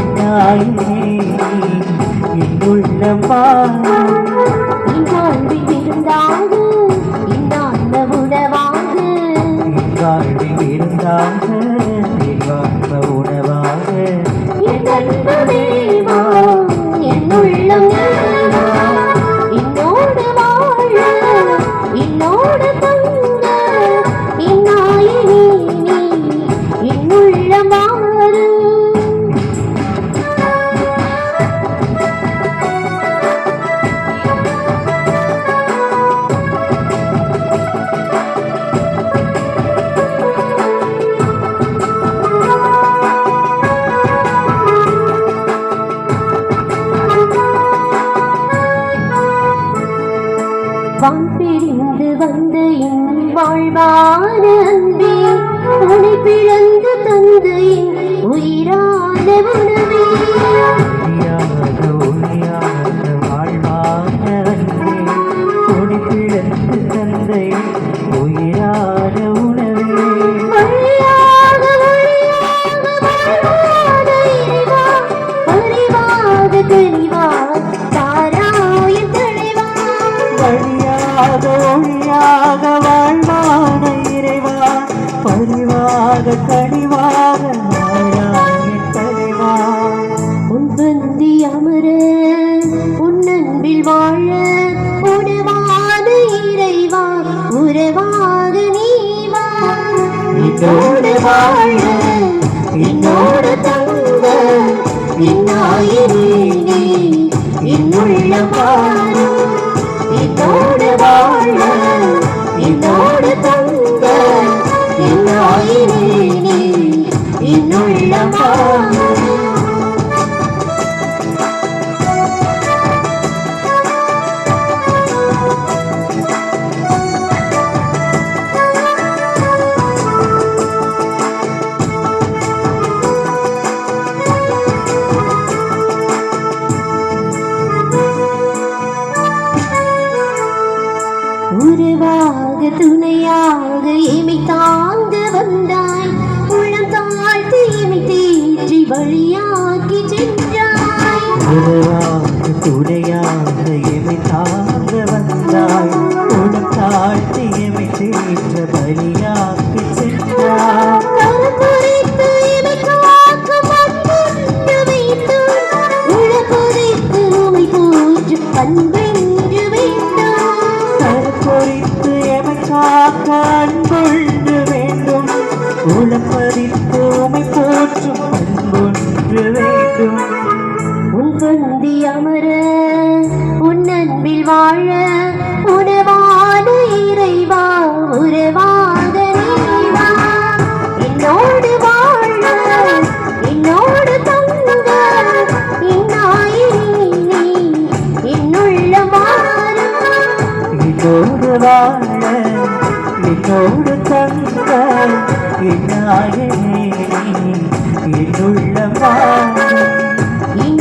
என்னாயே என்னுள்ளம் வாழும் இந்நாள்வில் இருந்தாக இன்னாண்ட உணவாக என் வாழ்வில் இருந்தாக என் வாழ்ந்த உணவாக வான் பிரிந்து வந்த என் வாழ்வான அன்பே. வழியாக வாழ்வான இறைவா பரிவாக கனிவாக தலைவா உன் பந்தி அமர உன் அன்பில் வாழ உணவான இறைவா உறவாக நீவா. என்னோடு வாழ என்னோடு தங்க என்னாயிரே நீ என்னுள்ள பாரு. என்னோடு வாழ என்னோடு தங்க என்னாயினே நீ என்னுள்ள இமை தாங்க வந்தாய். உள்ளம் தாழ்த்து இமை தேற்றி வழியாக்கி சென்றாய். உறவாக அன்பொன்று வேண்டும் உன் பந்தி அமர உன் அன்பில் வாழ உணவான இறைவா உறவாக என்னோடு வாழ என்னோடு தங்க நீ என்னுள்ள மாறும் என்னோடு வாழ என்னோடு தங்க என்னாயனே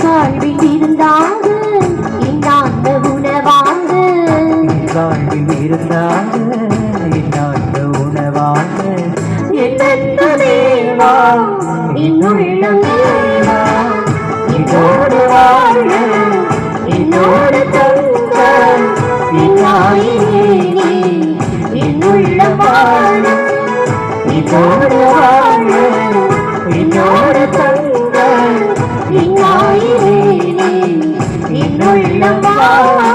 வாழ்வில் இருந்தாங்க இன்னாந்த உணவாங்க வாழ்வில் இருந்தாங்க இன்னாந்த உணவாங்க என்னென்ன தேவா Namah.